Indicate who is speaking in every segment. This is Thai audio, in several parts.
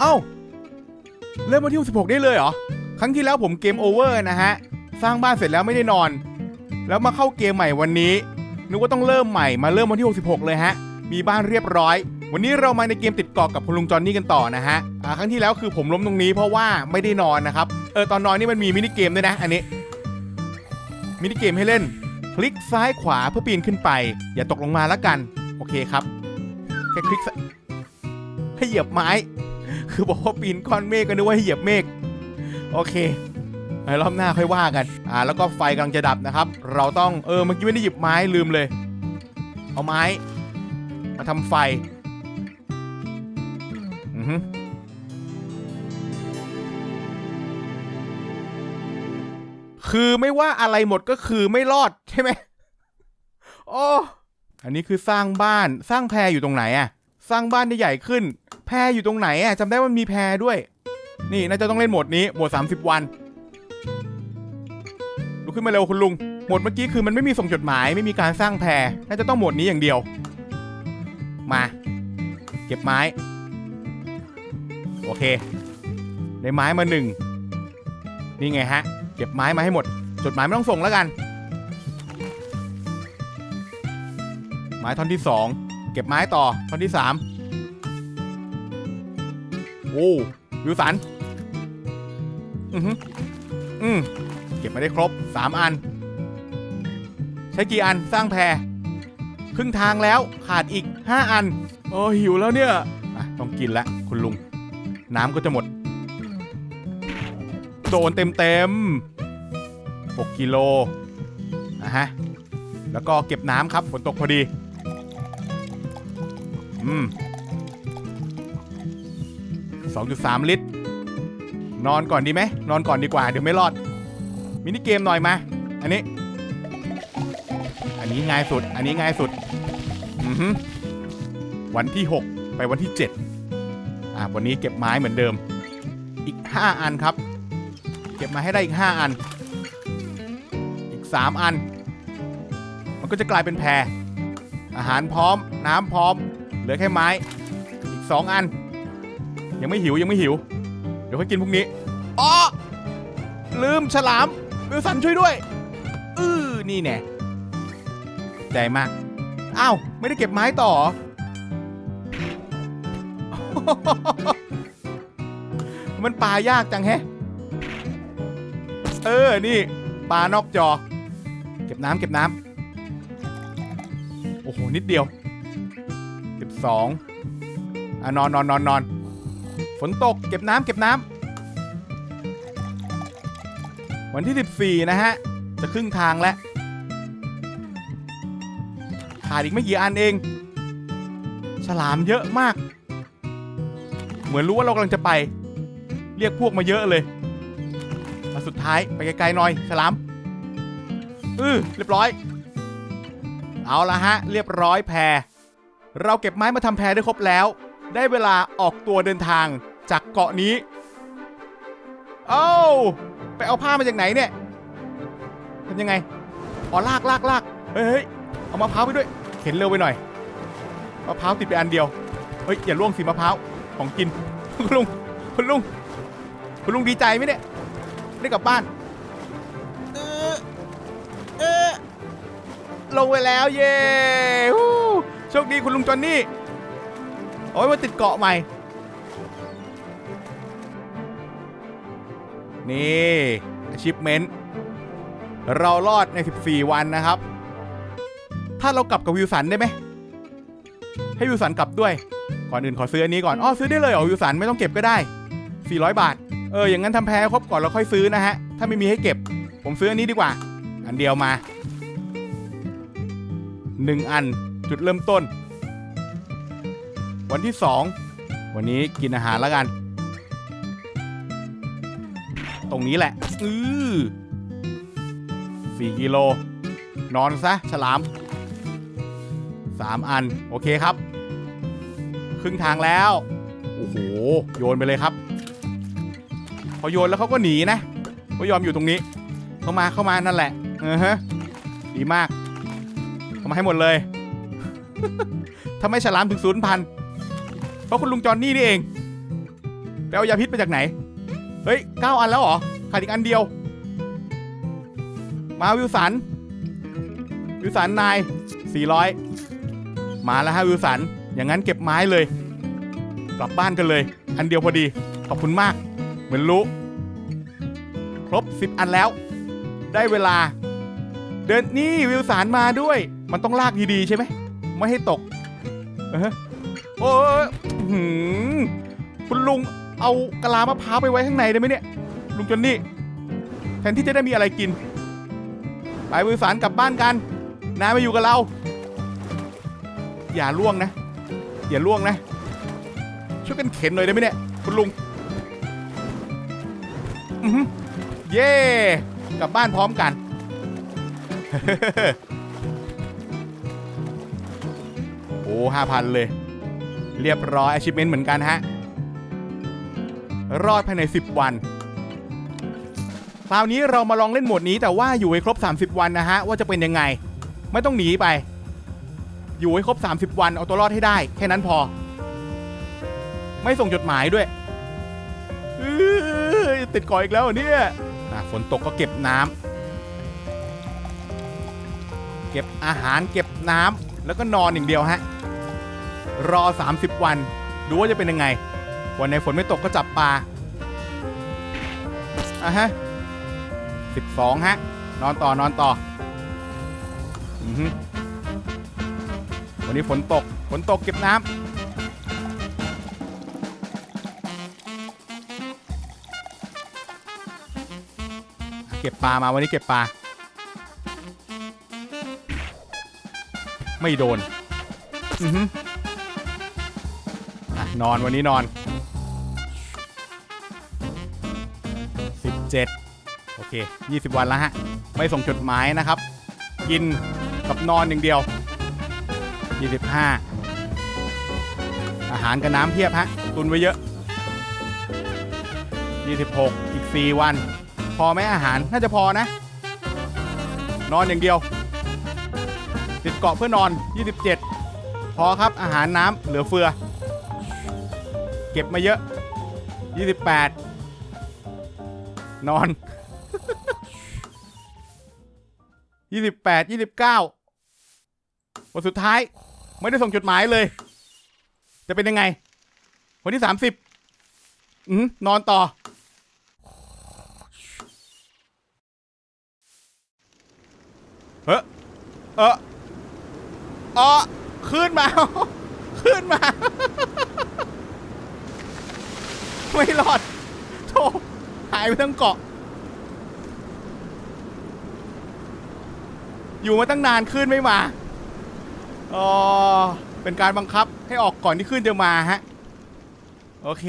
Speaker 1: เอ้า เริ่มวันที่16ได้เลยเหรอ ครั้งที่แล้วผมเกมโอเวอร์นะฮะ สร้างบ้านเสร็จแล้วไม่ได้นอน แล้วมาเข้าเกมใหม่วันนี้ นึกว่าต้องเริ่มใหม่มาเริ่มวันที่ 66 เลยฮะ มีบ้านเรียบร้อย วันนี้เรามาในเกมติดเกาะกับคุณลุงจอนนี่กันต่อนะฮะครั้งที่แล้วคือผมล้มตรงนี้เพราะว่าไม่ได้นอนนะครับ เออตอนนอนนี่มันมีมินิเกมด้วยนะ อันนี้ มินิเกมให้เล่น คลิกซ้ายขวาเพื่อปีนขึ้นไป อย่าตกลงมาแล้วกัน โอเคครับ แค่คลิกให้เหยียบไม้ คือบอกว่าปีนก้อนเมฆก็นึกว่าให้เหยียบเมฆโอเคไอ้รอบหน้าค่อยว่ากัน อ่า แล้วก็ไฟกำลังจะดับนะครับ เราต้องเออเมื่อกี้ไม่ได้หยิบไม้ลืมเลย เอาไม้ มาทำไฟ อือฮึคือไม่ว่าอะไรหมดก็คือไม่รอดใช่ไหมโอ้อันนี้คือสร้างบ้านสร้างแพรอยู่ตรงไหนอะ สร้างบ้านได้ใหญ่ขึ้น แพรอยู่ตรงไหนอะจำได้ว่ามันมีแพรด้วย นี่น่าจะต้องเล่นโหมดนี้โหมด 30 วันลุกขึ้นมาเร็วคุณลุงโหมดเมื่อกี้คือมันไม่มีส่งจดหมายไม่มีการสร้างแพรน่าจะต้องโหมดนี้อย่างเดียว มา เก็บไม้ โอเคได้ไม้มาหนึ่งนี่ไงฮะ เก็บไม้มาให้หมด จดหมายไม่ต้องส่งแล้วกัน ไม้ท่อนที่สอง เก็บไม้ต่อท่อนที่สามโอ้วิวสันอือฮึอืมเก็บมาได้ครบ3อัน ใช้กี่อันสร้างแพรครึ่งทางแล้วขาดอีก5อันโอ้หิวแล้วเนี่ยอะต้องกินละคุณลุง น้ำก็จะหมด โดนเต็มเต็มๆ6กิโลนะฮะแล้วก็เก็บน้ำครับฝนตกพอดี สอืม2.3ลิตร นอนก่อนดีไหม นอนก่อนดีกว่า เดี๋ยวไม่รอด มินิเกมหน่อยมา อันนี้ อันนี้ง่ายสุด อันนี้ง่ายสุด อือฮึวันที่ 6 ไปวันที่ 7 อ่า วันนี้เก็บไม้เหมือนเดิม อีก 5 อันครับ เก็บมาให้ได้อีก 5 อัน อีก 3 อัน มันก็จะกลายเป็นแพรอาหารพร้อม น้ำพร้อม ลือแค่ไม้ อีก2อัน ยังไม่หิวยังไม่หิว เดี๋ยวค่อยกินพรุ่งนี้อ๋อลืมฉลามวิลสันช่วยด้วยอือนี่แน่ใจมากอ้าวไม่ได้เก็บไม้ต่อ มันปลายากจังแฮะ เออ นี่ปลานอกจอ เก็บน้ำเก็บน้ำโอ้โห นิดเดียว สองอะนอนนอนนอนนอนฝนตกเก็บน้ำเก็บน้ำวันที่ 14 นะฮะ จะครึ่งทางแล้วขาดอีกไม่กี่อันเอง ฉลามเยอะมาก เหมือนรู้ว่าเรากำลังจะไป เรียกพวกมาเยอะเลยมาสุดท้ายไปไกลๆหน่อยฉลามอือเรียบร้อย เอาละฮะ เรียบร้อยแพร เราเก็บไม้มาทำแพได้ครบแล้ว ได้เวลาออกตัวเดินทางจากเกาะนี้ เอ้าไปเอาผ้ามาจากไหนเนี่ยทำยังไงอ๋อลากลากลากเฮ้ยเอามะพร้าวไปด้วย เข็นเร็วไปหน่อยมะพร้าวติดไปอันเดียว เฮ้ยอย่าล่วงสิมะพร้าวของกิน คุณลุงคุณลุงคุณลุงดีใจไหมเนี่ยได้กลับบ้านเออเออลงไปแล้วเย้ โชคดีคุณลุงจอนนี่โอ้ยมาติดเกาะใหม่ นี่ achievement เรารอดใน 14 วันนะครับ ถ้าเรากลับกับวิวสันได้ไหม ให้วิวสันกลับด้วย ก่อนอื่นขอซื้ออันนี้ก่อน อ๋อซื้อได้เลยเหรอวิวสันไม่ต้องเก็บก็ได้ 400 บาท เออ อย่างนั้นทำแพ้ครบก่อนแล้วค่อยซื้อนะฮะ ถ้าไม่มีให้เก็บ ผมซื้ออันนี้ดีกว่า อันเดียวมา 1 อัน จุดเริ่มต้น วันที่ 2 วันนี้กินอาหารแล้วกัน ตรงนี้แหละ อือสี่กิโล นอนซะ ฉลามสามอัน โอเคครับ ครึ่งทางแล้ว โอ้โห โยนไปเลยครับ พอโยนแล้วเขาก็หนีนะเขายอมอยู่ตรงนี้ เข้ามาเข้ามานั่นแหละเออฮะดีมาก เข้ามาให้หมดเลย ทำไมฉลามถึงศูนย์พันเพราะคุณลุงจอนนี่นี่เองไปเอายาพิษมาจากไหน เฮ้ยเก้าอันแล้วเหรอขาดอีกอันเดียว มาวิวสัน วิวสันนาย400มาแล้วฮะวิวสัน อย่างนั้นเก็บไม้เลย กลับบ้านกันเลย อันเดียวพอดี ขอบคุณมาก เหมือนรู้ ครบ10อันแล้ว ได้เวลา เดินนี่วิวสารมาด้วย มันต้องลากดีๆใช่ไหม ไม่ให้ตกเออโอ้ยหือคุณลุงเอากะลามะพร้าวไปไว้ข้างในได้ไหมเนี่ย ลุงจนนี่แทนที่จะได้มีอะไรกิน ไปวิสารกลับบ้านกัน นายมาอยู่กับเรา อย่าล่วงนะ อย่าล่วงนะ ช่วยกันเข็นหน่อยได้ไหมเนี่ย คุณลุงอือหือเย่กลับบ้านพร้อมกัน ห้าพันเลย เรียบร้อย achievement เหมือนกันฮะ รอดภายใน 10 วัน คราวนี้เรามาลองเล่นโหมดนี้แต่ว่าอยู่ให้ครบ 30 วันนะฮะ ว่าจะเป็นยังไง ไม่ต้องหนีไป อยู่ให้ครบ 30 วัน เอาตัวรอดให้ได้ แค่นั้นพอ ไม่ส่งจดหมายด้วยเอ้ยติดก่ออีกแล้วเนี่ยฝนตกก็เก็บน้ำเก็บอาหารเก็บน้ำแล้วก็นอนอย่างเดียวฮะ รอ 30 วัน ดูว่าจะเป็นยังไง วันไหนฝนไม่ตกก็จับปลาอะฮะ12ฮะ นอนต่อนอนต่ออือฮึวันนี้ฝนตก ฝนตกเก็บน้ำเก็บปลามาวันนี้เก็บปลา ไม่โดน อือฮึ นอนวันนี้นอน 17 โอเค 20 วันแล้วฮะ ไม่ส่งจดหมายนะครับ กินกับนอนอย่างเดียว 25 อาหารกับน้ำเพียบฮะ ตุนไว้เยอะ 26 อีก 4 วัน พอไหมอาหารน่าจะพอนะ นอนอย่างเดียว ติดเกาะเพื่อนอน 27 พอครับอาหารน้ำเหลือเฟือ เก็บมาเยอะ 28 นอน 28 29วันสุดท้ายไม่ได้ส่งจดหมายเลย จะเป็นยังไง วันที่ 30อืมนอนต่อเฮ้อเอออ๋อขึ้นมา ขึ้นมา ไม่รอดโธ่หายไปทั้งเกาะ อยู่มาตั้งนานขึ้นไม่มาอ๋อเป็นการบังคับให้ออกก่อนที่ขึ้นจะมาฮะ โอเค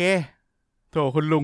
Speaker 1: โถคุณลุง